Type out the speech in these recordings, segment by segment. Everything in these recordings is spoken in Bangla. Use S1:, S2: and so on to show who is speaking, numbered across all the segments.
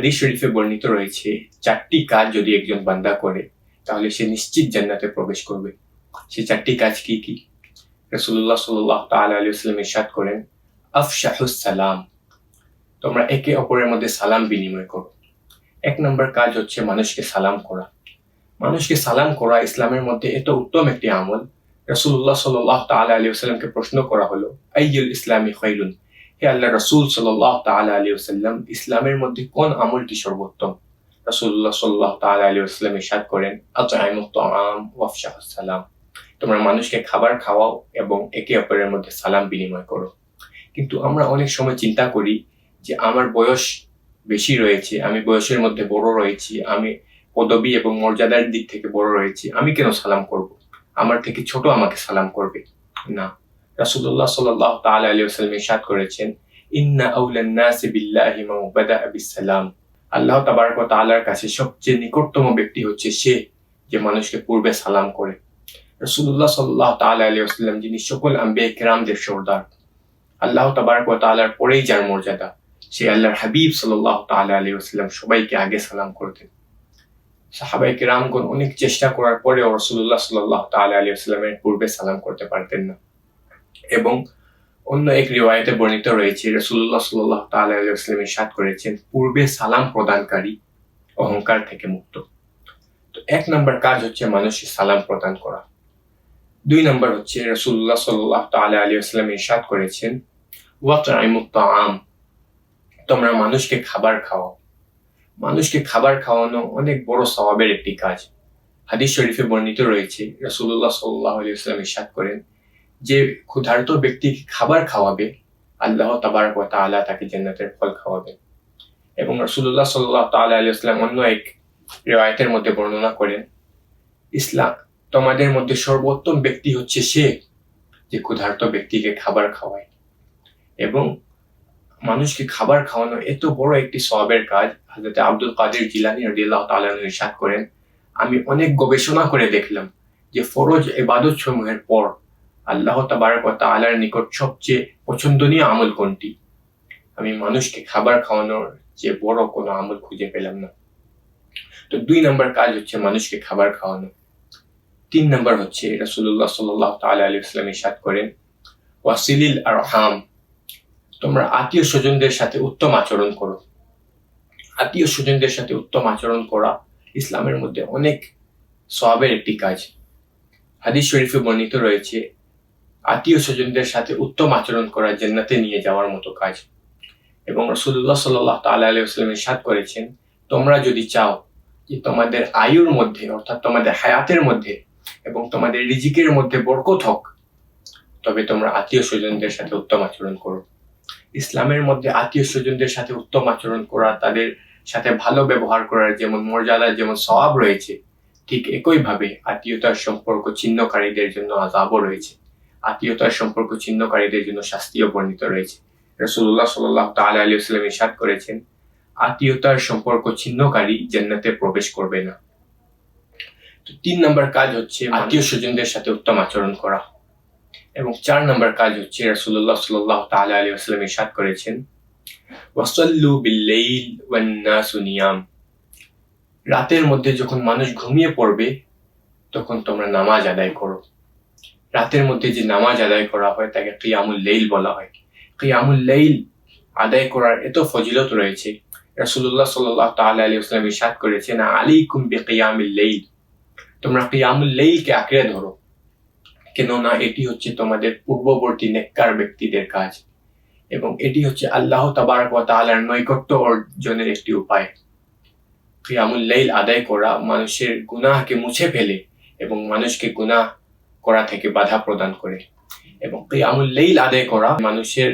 S1: হাদিস শরীফে বর্ণিত রয়েছে, চারটি কাজ যদি একজন বান্দা করে, তাহলে সে নিশ্চিত জান্নাতে প্রবেশ করবে। সে চারটি কাজ কি কি? রসুল্লাহ সাল্লাহ তাআলা আলী আসলাম ইরশাদ করেন, আফশাহুস সালাম। তোমরা একে অপরের মধ্যে সালাম বিনিময় করো। এক নম্বর কাজ হচ্ছে মানুষকে সালাম করা। মানুষকে সালাম করা ইসলামের মধ্যে এত উত্তম একটি আমল। রসুল্লাহ সাল্লাহ তাআলা আলী আসাল্লামকে প্রশ্ন করা হলো, আইয়ুল ইসলামী খৈরুন হে আল্লাহ রসুল সাল্লাহ তাআলা আলী ইসলামের মধ্যে কোন আমলটি সর্বোত্তম? রসুল্লাহ সাল্লাহ তাআলা আলী আসাল্লাম ইরশাদ করেন সালাম তোমরা মানুষকে খাবার খাওয়াও এবং একে অপরের মধ্যে সালাম বিনিময় করো। কিন্তু আমরা অনেক সময় চিন্তা করি যে আমার বয়স বেশি রয়েছে, আমি বয়সের মধ্যে বড় রয়েছি, আমি পদবী এবং মর্যাদার দিক থেকে বড় রয়েছি, আমি কেন সালাম করব? আমার থেকে ছোট আমাকে সালাম করবে? না। রাসূলুল্লাহ সাল্লাল্লাহু তাআলা আলাইহি ওয়াসাল্লাম ইরশাদ করেছেন, ইন্না আউলান নাসি বিল্লাহি বাদাআ বিসসালাম। আল্লাহ তাবারক তাআলার কাছে সবচেয়ে নিকটতম ব্যক্তি হচ্ছে সে যে মানুষকে পূর্বে সালাম করে। রাসূলুল্লাহ সাল্লাল্লাহু তাআলা আলাইহি ওয়াসাল্লাম যিনি সকল আম্বিয়া কিরামদের সর্দার, আল্লাহ তাবারক তাআলার পরেই যার মর্যাদা সে আল্লাহর হাবিব সাল্লাল্লাহু তাআলা আলাইহি ওয়াসাল্লাম সবাইকে আগে সালাম করতেন। সাহাবাই কিরামগণ অনেক চেষ্টা করার পরেও রাসূলুল্লাহ সাল্লাহ তাআলা আলাইহি ওয়াসাল্লামের পূর্বে সালাম করতে পারতেন না। এবং অন্য এক রিওয়ায়েতে বর্ণিত রয়েছে তাআলা আলাইহি ওয়াসাল্লাম ইরশাদ করেছেন, পূর্বে সালাম প্রদানকারী, অহংকার থেকে মুক্ত। তো এক নম্বর কাজ হচ্ছে মানুষের সালাম প্রদান করা। দুই নম্বর হচ্ছে রাসূলুল্লাহ সাল্লাল্লাহু তাআলা আলাইহি ওয়াসাল্লাম ইরশাদ করেছেন ওয়াতআইমুত তাআম, তোমরা মানুষকে খাবার খাওয়াও মানুষকে খাবার খাওয়ানো অনেক বড় স্বভাবের একটি কাজ। হাদিস শরীফে বর্ণিত রয়েছে, রাসূলুল্লাহ সাল্লাহ আলাইহি ওয়াসাল্লাম ইরশাদ করেন যে ক্ষুধার্ত ব্যক্তিকে খাবার খাওয়াবে আল্লাহ তাবারক ওয়া তাআলা তাকে জান্নাতের ফল খাওয়াবেন এবং রাসূলুল্লাহ সাল্লাল্লাহু তাআলা আলাইহি ওয়াসাল্লাম অন্য এক রিওয়ায়াতের মধ্যে বর্ণনা করেন ইসলাম তোমাদের মধ্যে সর্বোত্তম ব্যক্তি হচ্ছে সে যে ক্ষুধার্ত ব্যক্তিকে খাবার খাওয়ায়। এবং মানুষকে খাবার খাওয়ানো এত বড় একটি সওয়াবের কাজ হযরত আব্দুল কাদের জিলানী রাদিয়াল্লাহু তাআলা ইরশাদ করেন আমি অনেক গবেষণা করে দেখলাম যে ফরজ ইবাদত সমূহের পর আল্লাহ তাবারক ওয়া তাআলার নিকট সবচেয়ে পছন্দনীয় আমল কোনটি? আমি মানুষকে খাবার খাওয়ানোর যে বড় কোনো আমল খুঁজে পেলাম না। তো দুই নম্বর কাজ হচ্ছে মানুষকে খাবার খাওয়ানো। তিন নম্বর হচ্ছে রাসূলুল্লাহ সাল্লাল্লাহু তাআলা আলাইহি ওয়াসাল্লাম ইরশাদ করেন, ওয়াসিলিল আর হাম তোমরা আত্মীয় স্বজনদের সাথে উত্তম আচরণ করো। আত্মীয় স্বজনদের সাথে উত্তম আচরণ করা ইসলামের মধ্যে অনেক সওয়াবের একটি কাজ। হাদিস শরীফে বর্ণিত রয়েছে আত্মীয় স্বজনদের সাথে উত্তম আচরণ করা জান্নাতে নিয়ে যাওয়ার মতো কাজ। এবং রসুল্লাহ সাল্লাহ তাল্লাহ আলাইসাল্লাম ইরশাদ করেছেন, তোমরা যদি চাও যে তোমাদের আয়ুর মধ্যে, অর্থাৎ তোমাদের হায়াতের মধ্যে এবং তোমাদের রিজিকের মধ্যে বরকত হোক, তবে তোমরা আত্মীয় স্বজনদের সাথে উত্তম আচরণ করো। ইসলামের মধ্যে আত্মীয় স্বজনদের সাথে উত্তম আচরণ করা, তাদের সাথে ভালো ব্যবহার করার যেমন মর্যাদা, যেমন স্বভাব রয়েছে, ঠিক একইভাবে আত্মীয়তার সম্পর্ক ছিন্নকারীদের জন্য আজাবও রয়েছে। আত্মীয়তার সম্পর্ক ছিন্নকারীদের জন্য শাস্তিও বর্ণিত রয়েছে। রসুল্লাহ সাল্লাহ তাআলা আলী আসলাম ইরশাদ করেছেন আত্মীয়তার সম্পর্ক ছিন্নকারী জান্নাতে প্রবেশ করবে না। তো তিন নম্বর কাজ হচ্ছে আত্মীয় স্বজনদের সাথে উত্তম আচরণ করা। এবং চার নম্বর কাজ হচ্ছে রাসূলুল্লাহ সাল্লাল্লাহু তাআলা আলাইহি ওয়াসাল্লাম ইরশাদ করেছেন ওয়াসাল্লু বিল-লাইল ওয়ান-নাসু নিয়াম। রাতের মধ্যে যখন মানুষ ঘুমিয়ে পড়বে তখন তোমরা নামাজ আদায় করো। রাতের মধ্যে যে নামাজ আদায় করা হয়, তাকে কিয়ামুল লেইল বলা হয়। কিয়ামুল লাইল আদায় করার এত ফজিলত রয়েছে। রাসূলুল্লাহ সাল্লাল্লাহু তাআলা আলাইহি ওয়াসাল্লাম ইরশাদ করেছেন, আলাইকুম বিকিয়ামিল লাইল। তোমরা কিয়ামুল লাইলকে আঁকড়ে ধরো। কেননা এটি হচ্ছে তোমাদের পূর্ববর্তী নেককার ব্যক্তিদের কাজ। এবং এটি হচ্ছে আল্লাহ তাবারক ওয়া তাআলার নৈকট্য অর্জনের একটি উপায়। কিয়ামুল লাইল আদায় করা মানুষের গুনাহকে মুছে ফেলে এবং মানুষকে গুনাহ করা থেকে বাধা প্রদান করে এবং কিয়ামুল লাইল আদায় করা মানুষের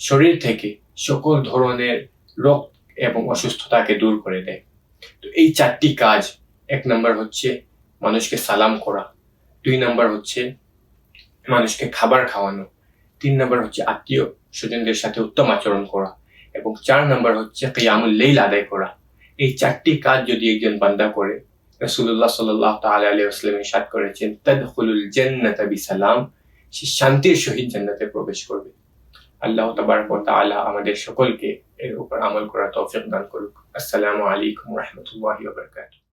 S1: শরীর থেকে সকল ধরনের রোগ এবং অসুস্থতাকে দূর করে দেয়। তো এই চারটি কাজ, এক নম্বর হচ্ছে মানুষকে সালাম করা, দুই নম্বর হচ্ছে মানুষকে খাবার খাওয়ানো, তিন নম্বর হচ্ছে আত্মীয় স্বজনদের সাথে উত্তম আচরণ করা এবং চার নম্বর হচ্ছে কিয়ামুল লাইল আদায় করা। এই চারটি কাজ যদি একজন বান্দা করে রাসূলুল্লাহ সাল্লাহ তাল আলী আসলাম ইরশাদ করেছেন, তাদখুলুল জান্নাতা বিসালাম সে শান্তির সহিত জান্নাতে প্রবেশ করবে। আল্লাহ তাবারক তাআলা আমাদের সকলকে এর উপর আমল করার তৌফিক দান করুক। আসসালামু আলাইকুম ওয়া বারাকাতুহু।